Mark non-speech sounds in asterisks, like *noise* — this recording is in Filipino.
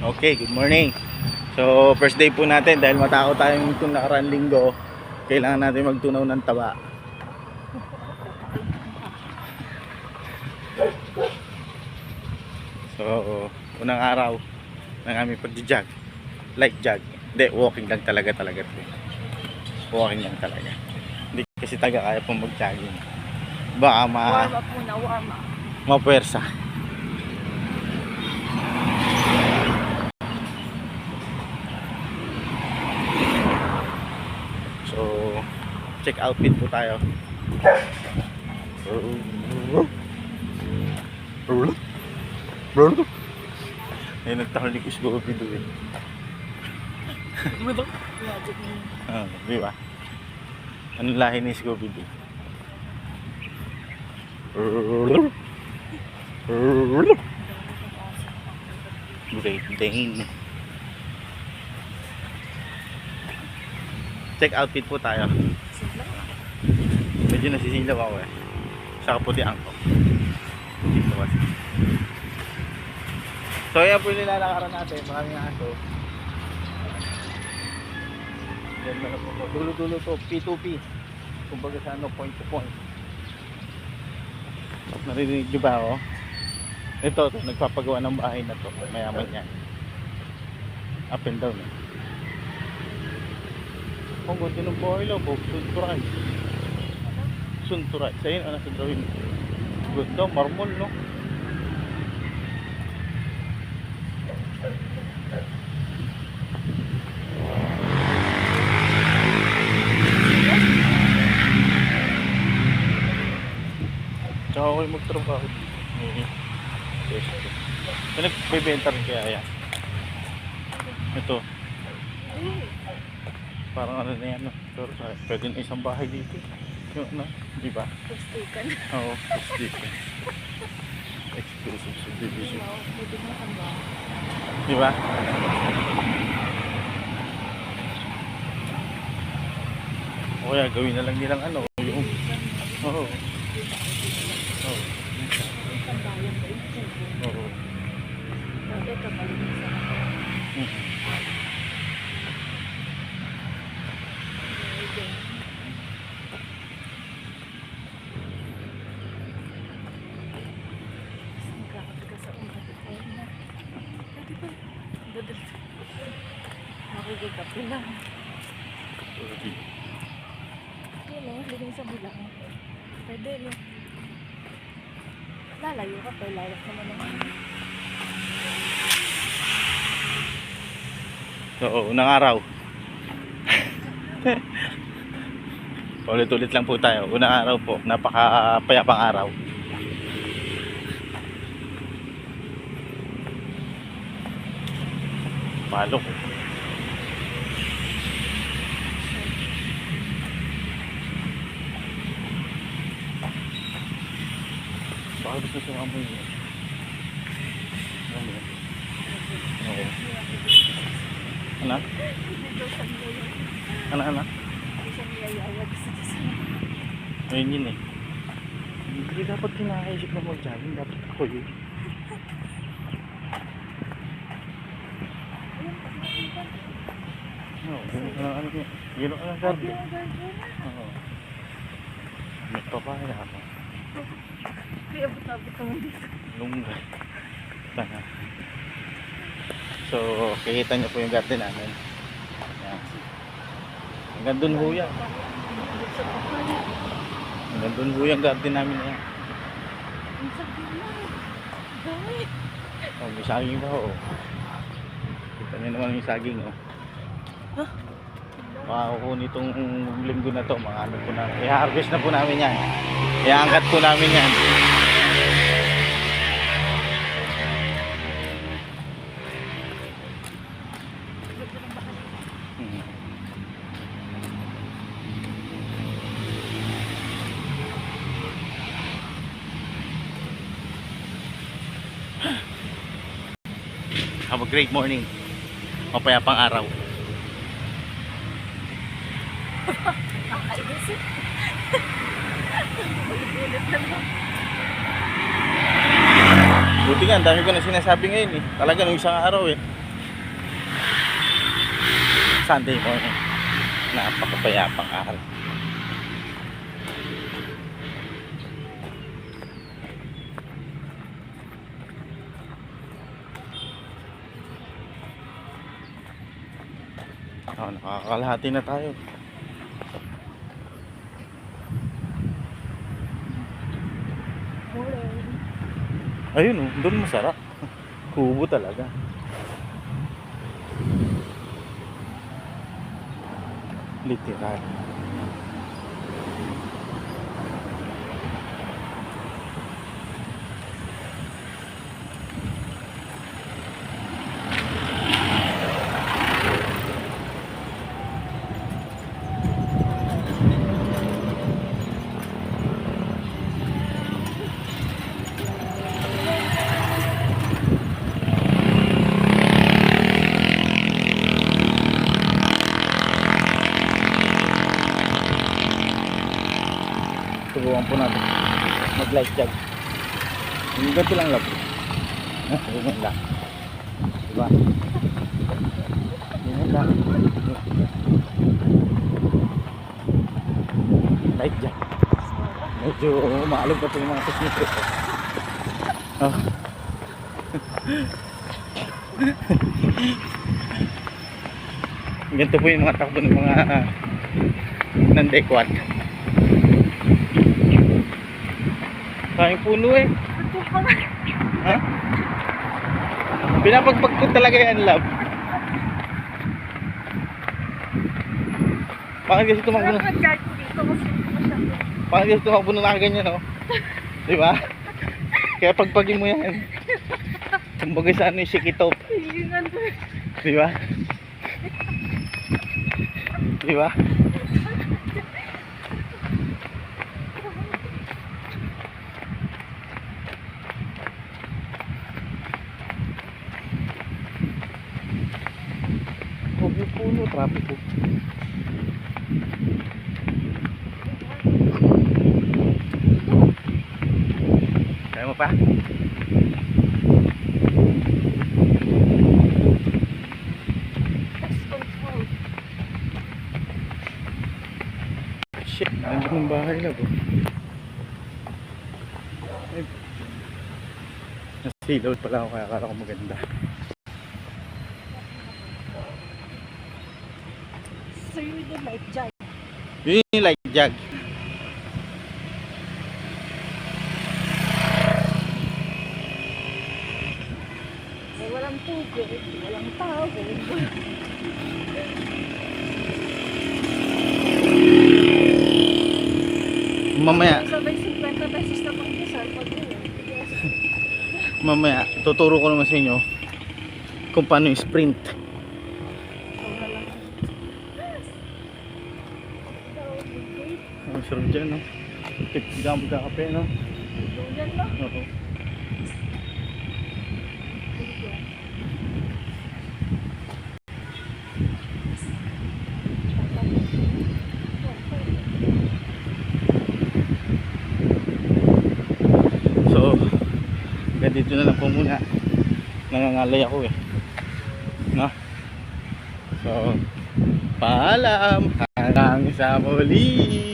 Okay, good morning. So, first day po natin dahil matao tayong itong nakaraan linggo, kailangan natin magtunaw ng taba. So, unang araw ng aming pag-jog. Light jog. Hindi, walking lang talaga talaga. Walking lang talaga. Hindi kasi taga kaya pong mag-jogging. Baka ma Warm up muna, warm up. mapuwersa. So, check outfit po tayo. Ay, nagtahalik is go video eh. Magic *laughs* mo. Ah, di ba? Anong lahi ni Scooby-Doo? Great Dane. Check outfit po tayo. Medyo nasisilaw ako eh. Sa kaputi ko. Dito kasi. So yan po yung nilalakaran natin. Maraming aso. Ganda na po. Dulo-dulo to. P2P. Kumbaga sa ano, point to point. Narinig niyo ba ako? Ito, ito, nagpapagawa ng bahay na to. Mayaman yan. Up and down. Eh. Ang ganda ng lang po. Sunturay. Sunturay. Sa yun, ano sa drawing? Ganda, marmol, no? Tsaka ako yung magtrabaho dito. Yes. May nagbebenta rin kaya yan. Ito. Parang ano na yan. No? Pero sa- pwede na isang bahay dito. Yung ano, di ba? Pustikan. Oo, dito. Exclusive subdivision. Pwede. Di ba? O kaya gawin na lang nilang ano, yung... Oo. Yung kubo? Oo. Pwede ka balik sa Mm. Pwede. Grabe ka sa ugat. Ayun na. Pwede ba? Dadal. Makikikapi lang. Okay. Yun o, living sa bulang. Pwede no. Lalayo ka pa, layak naman naman. So, unang araw. *laughs* Ulit-ulit lang po tayo. Unang araw po, napakapayapang araw. Palok. Baka gusto sumamoy yun. Alam mo yun? Oo. Ano? Dito sa niyaya. Ano, ano? Dito sa niyaya. Gusto niya sa Ayun yun eh. Hindi dapat kinakaisip na mag-jogging. Dapat ako yun. Ayun, pag nakita. Ano garden. Yung garden. Oo. May papaya ako. Kaya abot-abot naman dito. Lungga. Tanga. So, kikita niyo po yung garden namin. Yan. Hanggang dun ho yan. Hanggang dun ho yung garden namin na yan. Ang sabi na. Dami. Oh, may saging pa ho. Kita niyo naman yung saging oh. Makakukunin itong linggo na to, mga ano po namin. I-harvest na po namin yan. I-angkat po namin yan. Mhm. Have a great morning. Mapayapang araw. Nakakainis eh. Ulit-ulit na lang. Buti nga, dami ko na sinasabi ngayon eh. Talaga nung isang araw eh. Sunday morning. Napakapayapang araw. Oh, nakakalahati na tayo. Ayun oh, doon masarap. *laughs* Kubo talaga. Literal. Subukan po natin. Mag-light jog. Yung ganito lang labo. Ganyan lang. Diba? Ganyan lang. Light jog. Medyo maalog pa yung mga kusmito. Oh. Ganito po yung mga takbo ng mga uh, nandekwat. Kayang puno eh. Ha? Pinapagpag ko talaga yan, love. Bakit kasi tumakbo na, bakit kasi tumakbo na ganyan, no? Di ba? Kaya pagpagin mo yan. Kumbaga sa ano yung shikitop. Di ba? Di ba? Huwag yung puno, trapiko. Kaya mo pa? Shit, nandun yung bahay na po. Nasilaw pala ako kaya akala ko maganda. So you did like Jai. Yun yung like jog. Eh, walang tubig, walang tawag. Mamaya, Sabay 50 pesos na pang kisar pag yun. mamaya, tuturo ko naman sa inyo kung paano yung Ang sarap dyan, no? Hindi ka magkakape, no? Yan lang. Oo. So, ganito na lang po muna. Nangangalay ako eh. No? So, paalam hanggang sa muli.